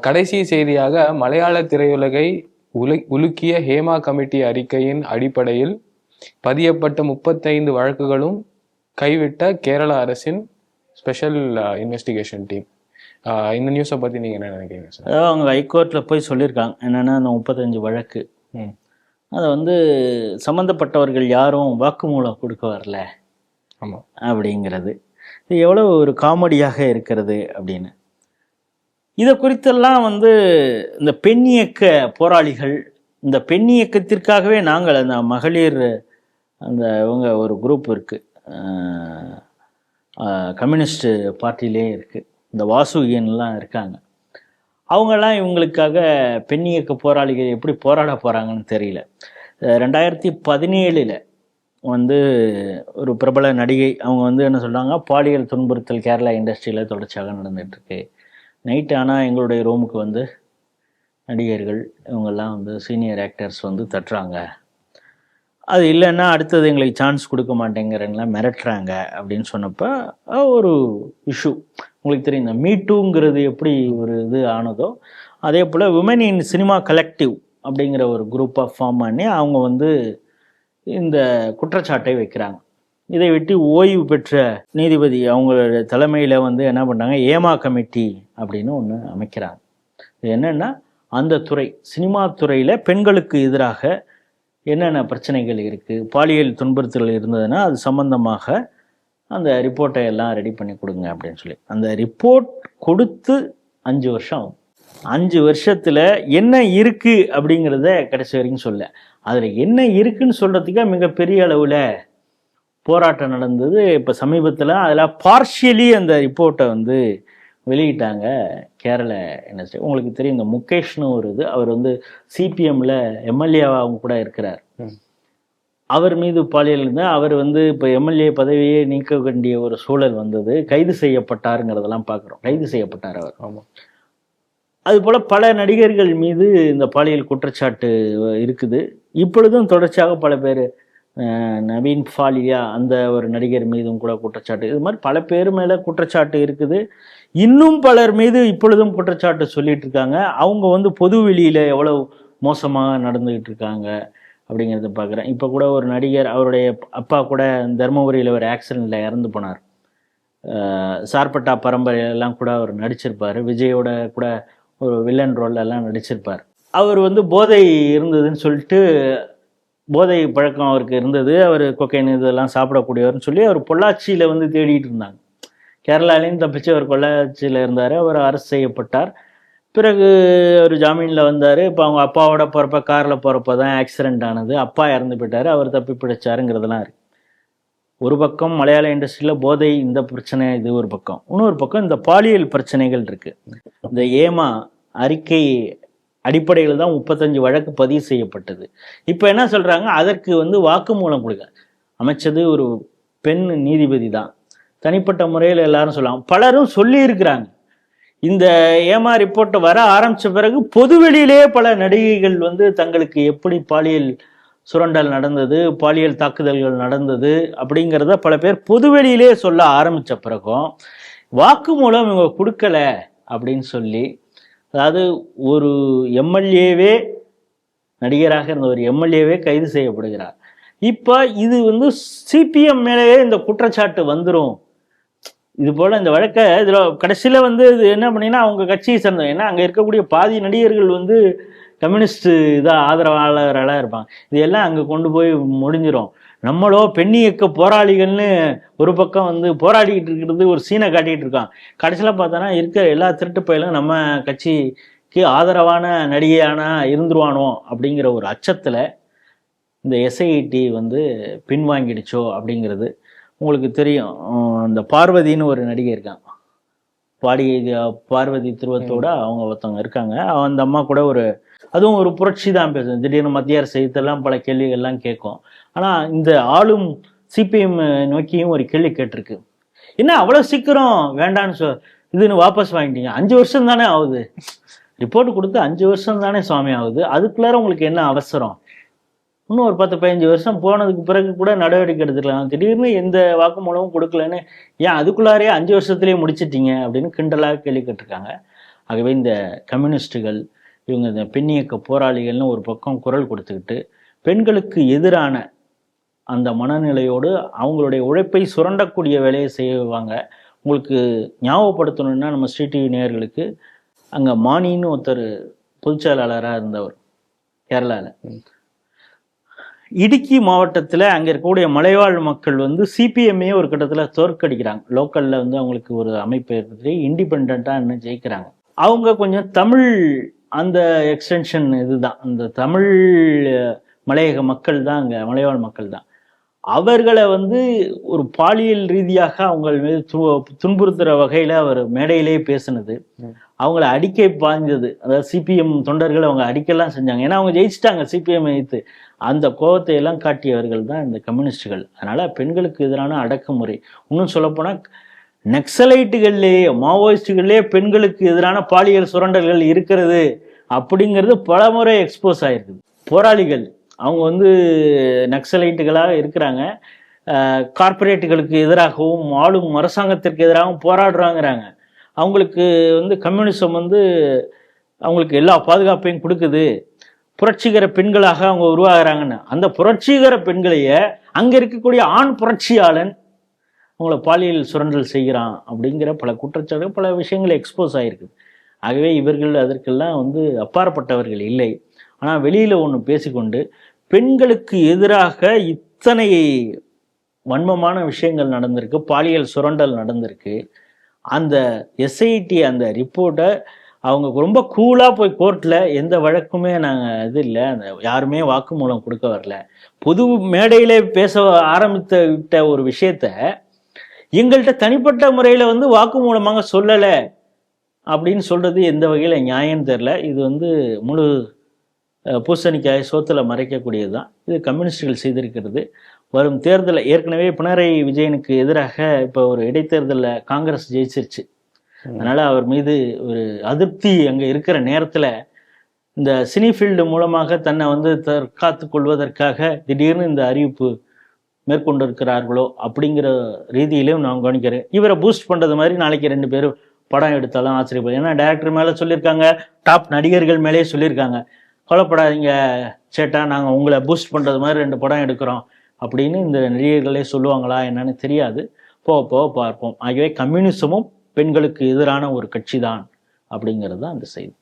கடைசி செய்தியாக மலையாள திரையுலகை உலு உலுக்கிய ஹேமா கமிட்டி அறிக்கையின் அடிப்படையில் பதியப்பட்ட முப்பத்தைந்து வழக்குகளும் கைவிட்ட கேரள அரசின் ஸ்பெஷல் இன்வெஸ்டிகேஷன் டீம் இந்த நியூஸை பத்தி நீங்க என்ன நினைக்கிறீங்க சார் அவங்க ஹைகோர்ட்டில் போய் சொல்லியிருக்காங்க என்னென்னா அந்த முப்பத்தஞ்சு வழக்கு. ம். அதை வந்து சம்மந்தப்பட்டவர்கள் யாரும் வாக்குமூலம் கொடுக்க வரல. ஆமா. அப்படிங்கிறது. இது எவ்வளோ ஒரு காமெடியாக இருக்கிறது அப்படின்னு. இதை குறித்தெல்லாம் வந்து இந்த பெண் இயக்க போராளிகள் இந்த பெண் இயக்கத்திற்காகவே நாங்கள் அந்த மகளிர் அந்த இவங்க ஒரு குரூப் இருக்குது கம்யூனிஸ்ட் பார்ட்டிலே இருக்குது இந்த வாசுகியன்லாம் இருக்காங்க. அவங்கெல்லாம் இவங்களுக்காக பெண் இயக்க போராளிகள் எப்படி போராட போகிறாங்கன்னு தெரியல. ரெண்டாயிரத்தி பதினேழில் வந்து ஒரு பிரபல நடிகை அவங்க வந்து என்ன சொல்கிறாங்க பாலியல் துன்புறுத்தல் கேரளா இண்டஸ்ட்ரியில் தொடர்ச்சியாக நடந்துகிட்ருக்கு நைட் ஆனால் எங்களுடைய ரூமுக்கு வந்து நடிகர்கள் இவங்கெல்லாம் வந்து சீனியர் ஆக்டர்ஸ் வந்து தட்டுறாங்க. அது இல்லைன்னா அடுத்தது எங்களுக்கு சான்ஸ் கொடுக்க மாட்டேங்கிறங்களா மிரட்டுறாங்க அப்படின்னு சொன்னப்போ ஒரு இஷ்யூ உங்களுக்கு தெரியும் இந்த மீட்டூங்கிறது எப்படி ஒரு இது ஆனதோ அதே போல் விமன் இன் சினிமா கலெக்டிவ் அப்படிங்கிற ஒரு குரூப்பாக ஃபார்ம் பண்ணி அவங்க வந்து இந்த குற்றச்சாட்டை வைக்கிறாங்க. இதை விட்டு ஓய்வு பெற்ற நீதிபதி அவங்களோட தலைமையில் வந்து என்ன பண்ணாங்க ஏமா கமிட்டி அப்படின்னு ஒன்று அமைக்கிறாங்க. இது என்னென்னா அந்த துறை சினிமா துறையில் பெண்களுக்கு எதிராக என்னென்ன பிரச்சனைகள் இருக்குது பாலியல் துன்புறுத்தல் இருந்ததுன்னா அது சம்பந்தமாக அந்த ரிப்போர்ட்டை எல்லாம் ரெடி பண்ணி கொடுங்க அப்படின்னு சொல்லி. அந்த ரிப்போர்ட் கொடுத்து அஞ்சு வருஷம் ஆகும். அஞ்சு வருஷத்தில் என்ன இருக்குது அப்படிங்கிறத கடைசி வரைக்கும் சொல்ல. அதில் என்ன இருக்குன்னு சொல்கிறதுக்கே மிகப்பெரிய அளவில் போராட்டம் நடந்தது. இப்போ சமீபத்தில் அதில் பார்ஷியலி அந்த ரிப்போர்ட்டை வந்து வெளியிட்டாங்க கேரள இண்டஸ்ட்ரி உங்களுக்கு தெரியும் இந்த முகேஷ்னு ஒரு இது. அவர் வந்து சிபிஎம்ல எம்எல்ஏவாக அவங்க கூட இருக்கிறார். அவர் மீது பாலியல் இருந்து அவர் வந்து இப்போ எம்எல்ஏ பதவியே நீக்க வேண்டிய ஒரு சூழல் வந்தது. கைது செய்யப்பட்டாருங்கிறதெல்லாம் பார்க்குறோம் கைது செய்யப்பட்டார் அவர். ஆமா. அதுபோல் பல நடிகர்கள் மீது இந்த பாலியல் குற்றச்சாட்டு இருக்குது. இப்பொழுதும் தொடர்ச்சியாக பல பேர் நவீன் ஃபாலியா அந்த ஒரு நடிகர் மீதும் கூட குற்றச்சாட்டு. இது மாதிரி பல பேர் மேலே குற்றச்சாட்டு இருக்குது. இன்னும் பலர் மீது இப்பொழுதும் குற்றச்சாட்டு சொல்லிட்டு இருக்காங்க. அவங்க வந்து பொது வெளியில் எவ்வளவு மோசமாக நடந்துக்கிட்டு இருக்காங்க அப்படிங்கிறத பார்க்குறேன். இப்போ கூட ஒரு நடிகர் அவருடைய அப்பா கூட தருமபுரியில் ஒரு ஆக்சிடெண்ட்டில் இறந்து போனார். சார்பட்டா பரம்பரையெல்லாம் கூட அவர் நடிச்சிருப்பார். விஜயோட கூட ஒரு வில்லன் ரோல்ல எல்லாம் நடிச்சிருப்பார். அவர் வந்து போதை இருந்ததுன்னு சொல்லிட்டு போதை பழக்கம் அவருக்கு இருந்தது. அவர் கொக்கைன் இதெல்லாம் சாப்பிடக்கூடியவர்னு சொல்லி அவர் பொள்ளாச்சியில் வந்து தேடிட்டு இருந்தாங்க. கேரளாலையும் தப்பிச்சு அவர் பொள்ளாச்சியில் இருந்தார். அவர் அரெஸ்ட் செய்யப்பட்டார். பிறகு அவர் ஜாமீனில் வந்தார். இப்போ அவங்க அப்பாவோட போகிறப்ப காரில் போகிறப்ப தான் ஆக்சிடென்ட் ஆனது. அப்பா இறந்து போயிட்டார். அவர் தப்பி பிடிச்சாருங்கிறதெல்லாம் இருக்குது ஒரு பக்கம் மலையாள இண்டஸ்ட்ரியில் போதை இந்த பிரச்சனை இது ஒரு பக்கம். இன்னொரு பக்கம் இந்த பாலியல் பிரச்சனைகள் இருக்குது இந்த ஏமா அறிக்கை அடிப்படையில் தான் முப்பத்தஞ்சு வழக்கு பதிவு செய்யப்பட்டது. இப்போ என்ன சொல்கிறாங்க அதற்கு வந்து வாக்குமூலம் கொடுக்க. அமைச்சது ஒரு பெண் நீதிபதி தான். தனிப்பட்ட முறையில் எல்லாரும் சொல்லலாம். பலரும் சொல்லியிருக்கிறாங்க. இந்த ஏமா ரிப்போர்ட்டை வர ஆரம்பித்த பிறகு பொதுவெளியிலே பல நடிகைகள் வந்து தங்களுக்கு எப்படி பாலியல் சுரண்டல் நடந்தது பாலியல் தாக்குதல்கள் நடந்தது அப்படிங்கிறத பல பேர் பொதுவெளியிலே சொல்ல ஆரம்பித்த பிறகும் வாக்குமூலம் இவங்க கொடுக்கல அப்படின்னு சொல்லி அதாவது ஒரு எம்எல்ஏவே நடிகராக இருந்த ஒரு எம்எல்ஏவே கைது செய்யப்படுகிறார். இப்போ இது வந்து சிபிஎம் மேலேயே இந்த குற்றச்சாட்டு வந்துடும் இது போல் இந்த வழக்கை இதில் கடைசியில் வந்து இது என்ன பண்ணீங்கன்னா அவங்க கட்சியை சேர்ந்தவங்க. ஏன்னா அங்கே இருக்கக்கூடிய பாதி நடிகர்கள் வந்து கம்யூனிஸ்ட் இதாக ஆதரவாளர்களாக இருப்பாங்க. இது எல்லாம் அங்கே கொண்டு போய் முடிஞ்சிடும் நம்மளோ பெண் இயக்க போராளிகள்னு ஒரு பக்கம் வந்து போராடிக்கிட்டு இருக்கிறது ஒரு சீனை காட்டிகிட்டு இருக்கான். கடைசியில் பார்த்தோன்னா இருக்கிற எல்லா திருட்டு பயிலும் நம்ம கட்சிக்கு ஆதரவான நடிகையானா இருந்துருவானோ அப்படிங்கிற ஒரு அச்சத்தில் இந்த எஸ்ஐடி வந்து பின்வாங்கிடுச்சோ அப்படிங்கிறது உங்களுக்கு தெரியும். இந்த பார்வதின்னு ஒரு நடிகை இருக்காங்க பாடி பார்வதி திருவத்தோட அவங்க ஒருத்தவங்க இருக்காங்க. அந்த அம்மா கூட ஒரு அதுவும் ஒரு புரட்சி தான் பேசும் திடீர்னு மத்திய அரசு இதெல்லாம் பல கேள்விகள்லாம் கேட்கும். ஆனால் இந்த ஆளும் சிபிஎம் நோக்கியும் ஒரு கேள்வி கேட்டிருக்கு. என்ன அவ்வளோ சீக்கிரம் வேண்டான்னு சொ இதுன்னு வாபஸ் வாங்கிட்டீங்க? அஞ்சு வருஷம் தானே ஆகுது. ரிப்போர்ட் கொடுத்து அஞ்சு வருஷம் தானே சுவாமி ஆகுது. அதுக்குள்ளார உங்களுக்கு என்ன அவசரம்? இன்னும் ஒரு பத்து பதினஞ்சு வருஷம் போனதுக்கு பிறகு கூட நடவடிக்கை எடுத்துக்கலாம். திடீர்னு எந்த வாக்குமூலமும் கொடுக்கலன்னு ஏன் அதுக்குள்ளாரே அஞ்சு வருஷத்துலேயே முடிச்சிட்டீங்க அப்படின்னு கிண்டலாக கேள்வி கேட்டிருக்காங்க. ஆகவே இந்த கம்யூனிஸ்டுகள் இவங்க இந்த பெண்ணியக்க போராளிகள்னு ஒரு பக்கம் குரல் கொடுத்துக்கிட்டு பெண்களுக்கு எதிரான அந்த மனநிலையோடு அவங்களுடைய உழைப்பை சுரண்டக்கூடிய வேலையை செய்வாங்க. உங்களுக்கு ஞாபகப்படுத்தணும்னா நம்ம ஸ்ரீ டிவி நேயர்களுக்கு அங்கே மானின்னு ஒருத்தர் பொதுச்செயலாளராக இருந்தவர் கேரளாவில் இடுக்கி மாவட்டத்தில் அங்கே இருக்கக்கூடிய மலைவாழ் மக்கள் வந்து சிபிஎம்ஏ ஒரு கட்டத்தில் தோற்கடிக்கிறாங்க. லோக்கலில் வந்து அவங்களுக்கு ஒரு அமைப்பு இருக்கிறது இண்டிபெண்ட்டாக இன்னும் ஜெயிக்கிறாங்க. அவங்க கொஞ்சம் தமிழ் அந்த எக்ஸ்டென்ஷன் இதுதான். அந்த தமிழ் மலையக மக்கள் தான் அங்கே மலைவாழ் மக்கள் தான். அவர்களை வந்து ஒரு பாலியல் ரீதியாக அவங்க மீது து- துன்புறுத்துற வகையில் அவர் மேடையிலே பேசினது. அவங்கள அடிக்கை பாய்ந்தது அதாவது சிபிஎம் தொண்டர்கள் அவங்க அடிக்கலாம் செஞ்சாங்க. ஏன்னா அவங்க ஜெயிச்சிட்டாங்க சிபிஎம் வைத்து அந்த கோபத்தை எல்லாம் காட்டியவர்கள் தான் இந்த கம்யூனிஸ்டுகள். அதனால பெண்களுக்கு எதிரான அடக்குமுறை. இன்னும் சொல்லப்போனால் நக்சலைட்டுகள்லேயே மாவோயிஸ்டுகள்லேயே பெண்களுக்கு எதிரான பாலியல் சுரண்டல்கள் இருக்கிறது அப்படிங்கிறது பலமுறை எக்ஸ்போஸ் ஆயிருக்குது. போராளிகள் அவங்க வந்து நக்சலைட்டுகளாக இருக்கிறாங்க. கார்ப்பரேட்டுகளுக்கு எதிராகவும் ஆளும் அரசாங்கத்திற்கு எதிராகவும் போராடுறாங்கிறாங்க. அவங்களுக்கு வந்து கம்யூனிசம் வந்து அவங்களுக்கு எல்லா பாதுகாப்பையும் கொடுக்குது. புரட்சிகர பெண்களாக அவங்க உருவாகிறாங்கன்னு. அந்த புரட்சிகர பெண்களையே அங்கே இருக்கக்கூடிய ஆண் புரட்சியாளன் அவங்கள பாலியல் சுரண்டல் செய்கிறான் அப்படிங்கிற பல குற்றச்சாட்டுகள் பல விஷயங்கள் எக்ஸ்போஸ் ஆகிருக்கு ஆகவே இவர்கள் அதற்கெல்லாம் வந்து அப்பாற்பட்டவர்கள் இல்லை. ஆனால் வெளியில் ஒன்று பேசிக்கொண்டு பெண்களுக்கு எதிராக இத்தனை வன்மமான விஷயங்கள் நடந்திருக்கு பாலியல் சுரண்டல் நடந்திருக்கு. அந்த எஸ்ஐடி அந்த ரிப்போர்ட்டை அவங்க ரொம்ப கூலாக போய் கோர்ட்டில் எந்த வழக்குமே நாங்கள் இது இல்லை அந்த யாருமே வாக்குமூலம் கொடுக்க வரல. பொது மேடையிலே பேச ஆரம்பித்த விட்ட ஒரு விஷயத்த எங்கள்கிட்ட தனிப்பட்ட முறையில் வந்து வாக்குமூலமாக சொல்லலை அப்படின்னு சொல்கிறது எந்த வகையில் நியாயம் தெரில இது வந்து முழு பூசணிக்காய் சோத்துல மறைக்கக்கூடியது தான் இது கம்யூனிஸ்டுகள் செய்திருக்கிறது. வரும் தேர்தலில் ஏற்கனவே பினராயி விஜயனுக்கு எதிராக இப்போ ஒரு இடைத்தேர்தலில் காங்கிரஸ் ஜெயிச்சிருச்சு. அதனால் அவர் மீது ஒரு அதிருப்தி அங்கே இருக்கிற நேரத்தில் இந்த சினி ஃபீல்டு மூலமாக தன்னை வந்து தற்காத்து கொள்வதற்காக திடீர்னு இந்த அறிவிப்பு மேற்கொண்டிருக்கிறார்களோ அப்படிங்கிற ரீதியிலையும் நான் கவனிக்கிறேன். இவரை பூஸ்ட் பண்ணுறது மாதிரி நாளைக்கு ரெண்டு பேரும் படம் எடுத்தாலும் ஆச்சரியப்படும் ஏன்னா டேரக்டர் மேலே சொல்லியிருக்காங்க டாப் நடிகர்கள் மேலேயே சொல்லியிருக்காங்க. கொலப்படாதீங்க சேட்டா நாங்கள் உங்களை பூஸ்ட் பண்ணுறது மாதிரி ரெண்டு படம் எடுக்கிறோம் அப்படின்னு இந்த நடிகர்களே சொல்லுவாங்களா என்னன்னு தெரியாது. போக போக பார்ப்போம். ஆகவே கம்யூனிசமும் பெண்களுக்கு எதிரான ஒரு கட்சி தான் அப்படிங்கிறது தான் அந்த செய்தி.